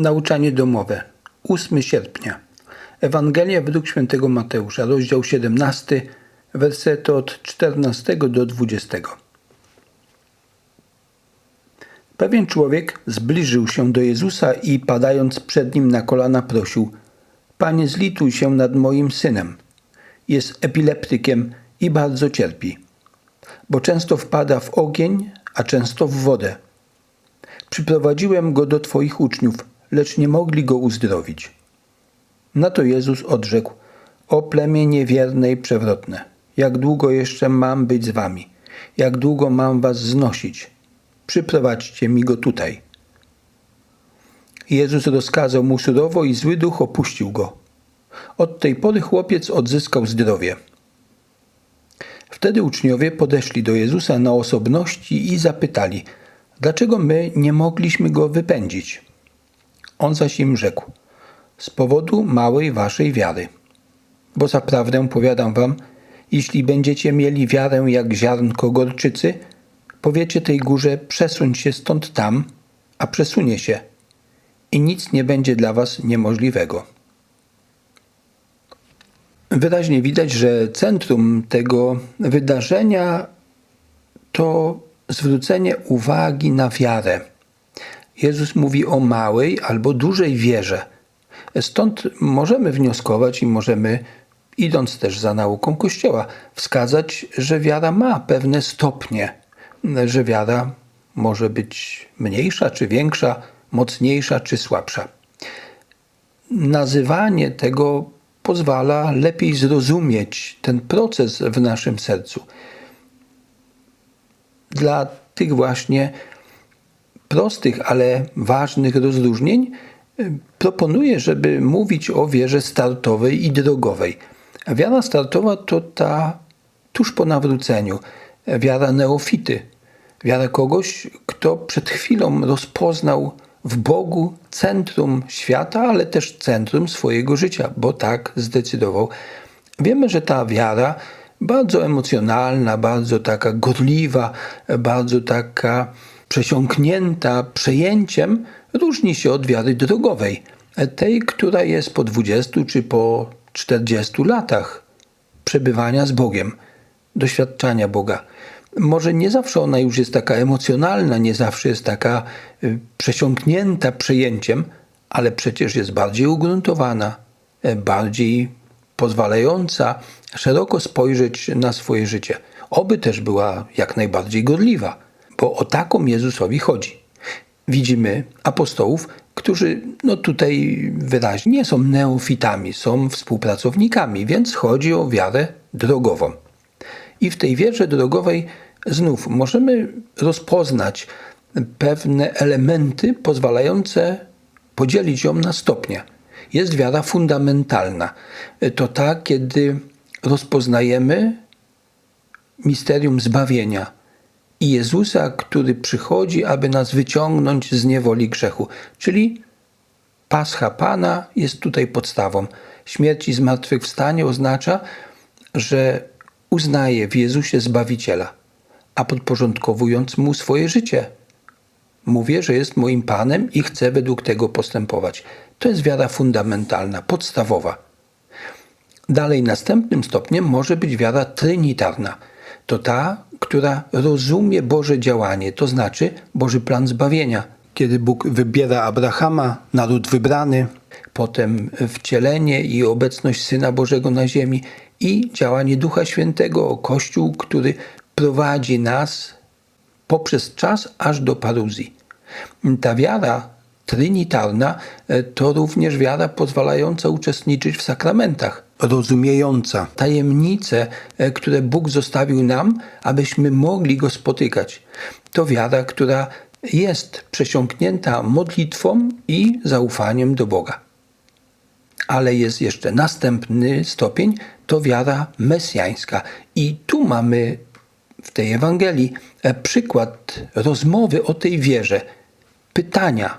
Nauczanie domowe. 8 sierpnia. Ewangelia według świętego Mateusza, rozdział 17, wersety od 14 do 20. Pewien człowiek zbliżył się do Jezusa i padając przed nim na kolana prosił: Panie, zlituj się nad moim synem. Jest epileptykiem i bardzo cierpi, bo często wpada w ogień, a często w wodę. Przyprowadziłem go do Twoich uczniów, lecz nie mogli go uzdrowić. Na to Jezus odrzekł: O plemię niewierne i przewrotne, jak długo jeszcze mam być z wami? Jak długo mam was znosić? Przyprowadźcie mi go tutaj. Jezus rozkazał mu surowo i zły duch opuścił go. Od tej pory chłopiec odzyskał zdrowie. Wtedy uczniowie podeszli do Jezusa na osobności i zapytali, dlaczego my nie mogliśmy go wypędzić. On zaś im rzekł, z powodu małej waszej wiary. Bo zaprawdę powiadam wam, jeśli będziecie mieli wiarę jak ziarnko gorczycy, powiecie tej górze przesuń się stąd tam, a przesunie się i nic nie będzie dla was niemożliwego. Wyraźnie widać, że centrum tego wydarzenia to zwrócenie uwagi na wiarę. Jezus mówi o małej albo dużej wierze. Stąd możemy wnioskować i możemy, idąc też za nauką Kościoła, wskazać, że wiara ma pewne stopnie, że wiara może być mniejsza czy większa, mocniejsza czy słabsza. Nazywanie tego pozwala lepiej zrozumieć ten proces w naszym sercu. Dla tych właśnie prostych, ale ważnych rozróżnień y, proponuję, żeby mówić o wierze startowej i drogowej. Wiara startowa to ta tuż po nawróceniu, wiara neofity, wiara kogoś, kto przed chwilą rozpoznał w Bogu centrum świata, ale też centrum swojego życia, bo tak zdecydował. Wiemy, że ta wiara bardzo emocjonalna, bardzo taka gorliwa, bardzo taka przesiąknięta przejęciem, różni się od wiary drogowej, tej, która jest po 20 czy po 40 latach przebywania z Bogiem, doświadczania Boga. Może nie zawsze ona już jest taka emocjonalna, nie zawsze jest taka y, przesiąknięta przejęciem, ale przecież jest bardziej ugruntowana, y, bardziej pozwalająca szeroko spojrzeć na swoje życie. Oby też była jak najbardziej gorliwa, bo o taką Jezusowi chodzi. Widzimy apostołów, którzy no tutaj wyraźnie nie są neofitami, są współpracownikami, więc chodzi o wiarę drogową. I w tej wierze drogowej znów możemy rozpoznać pewne elementy pozwalające podzielić ją na stopnie. Jest wiara fundamentalna. To ta, kiedy rozpoznajemy misterium zbawienia i Jezusa, który przychodzi, aby nas wyciągnąć z niewoli grzechu. Czyli Pascha Pana jest tutaj podstawą. Śmierć i zmartwychwstanie oznacza, że uznaje w Jezusie Zbawiciela, a podporządkowując Mu swoje życie. Mówię, że jest moim Panem i chcę według tego postępować. To jest wiara fundamentalna, podstawowa. Dalej, następnym stopniem może być wiara trinitarna. To ta, która rozumie Boże działanie, to znaczy Boży plan zbawienia. Kiedy Bóg wybiera Abrahama, naród wybrany, potem wcielenie i obecność Syna Bożego na ziemi i działanie Ducha Świętego, Kościół, który prowadzi nas poprzez czas aż do paruzji. Ta wiara trinitarna to również wiara pozwalająca uczestniczyć w sakramentach, rozumiejąca tajemnice, które Bóg zostawił nam, abyśmy mogli Go spotykać. To wiara, która jest przesiąknięta modlitwą i zaufaniem do Boga. Ale jest jeszcze następny stopień, to wiara mesjańska. I tu mamy w tej Ewangelii przykład rozmowy o tej wierze, pytania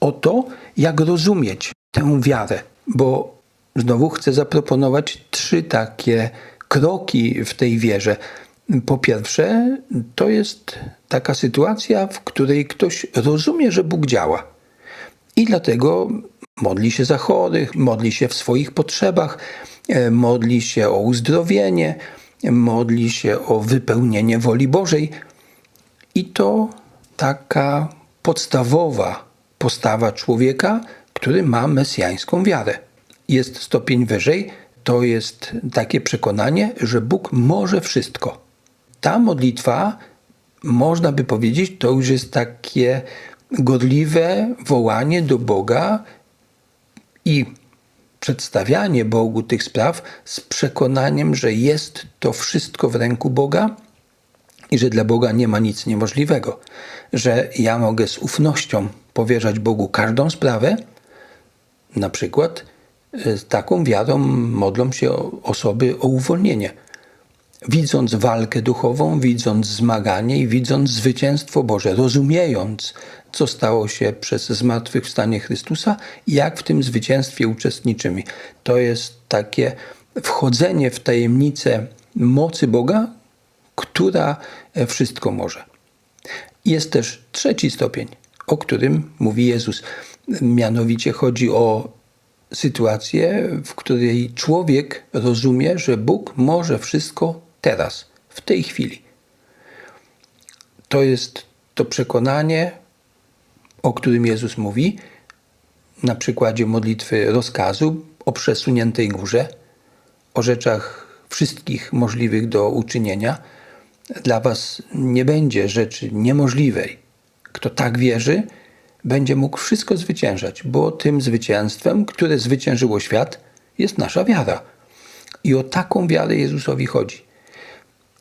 o to, jak rozumieć tę wiarę, bo znowu chcę zaproponować trzy takie kroki w tej wierze. Po pierwsze, to jest taka sytuacja, w której ktoś rozumie, że Bóg działa. I dlatego modli się za chorych, modli się w swoich potrzebach, e, modli się o uzdrowienie, modli się o wypełnienie woli Bożej. I to taka podstawowa postawa człowieka, który ma mesjańską wiarę. Jest stopień wyżej, to jest takie przekonanie, że Bóg może wszystko. Ta modlitwa, można by powiedzieć, to już jest takie gorliwe wołanie do Boga i przedstawianie Bogu tych spraw z przekonaniem, że jest to wszystko w ręku Boga i że dla Boga nie ma nic niemożliwego, że ja mogę z ufnością powierzać Bogu każdą sprawę, na przykład taką wiarą modlą się osoby o uwolnienie. Widząc walkę duchową, widząc zmaganie i widząc zwycięstwo Boże, rozumiejąc, co stało się przez zmartwychwstanie Chrystusa i jak w tym zwycięstwie uczestniczymy. To jest takie wchodzenie w tajemnicę mocy Boga, która e, wszystko może. Jest też trzeci stopień, o którym mówi Jezus. Mianowicie chodzi o sytuację, w której człowiek rozumie, że Bóg może wszystko teraz, w tej chwili. To jest to przekonanie, o którym Jezus mówi na przykładzie modlitwy rozkazu o przesuniętej górze, o rzeczach wszystkich możliwych do uczynienia. Dla Was nie będzie rzeczy niemożliwej. Kto tak wierzy, będzie mógł wszystko zwyciężać, bo tym zwycięstwem, które zwyciężyło świat, jest nasza wiara. I o taką wiarę Jezusowi chodzi.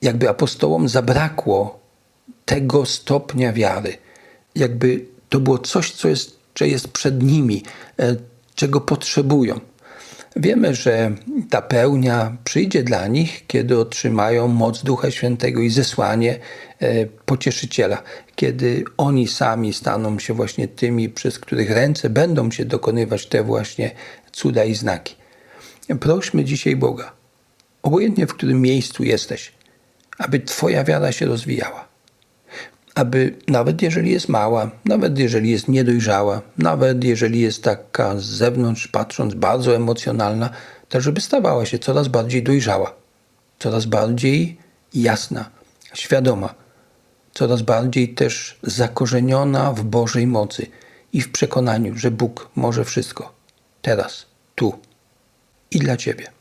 Jakby apostołom zabrakło tego stopnia wiary, jakby to było coś, co jest, co jest przed nimi, e, czego potrzebują. Wiemy, że ta pełnia przyjdzie dla nich, kiedy otrzymają moc Ducha Świętego i zesłanie e, pocieszyciela, kiedy oni sami staną się właśnie tymi, przez których ręce będą się dokonywać te właśnie cuda i znaki. Prośmy dzisiaj Boga, obojętnie w którym miejscu jesteś, aby Twoja wiara się rozwijała. Aby nawet jeżeli jest mała, nawet jeżeli jest niedojrzała, nawet jeżeli jest taka z zewnątrz patrząc bardzo emocjonalna, to żeby stawała się coraz bardziej dojrzała, coraz bardziej jasna, świadoma, coraz bardziej też zakorzeniona w Bożej mocy i w przekonaniu, że Bóg może wszystko. Teraz, tu i dla Ciebie.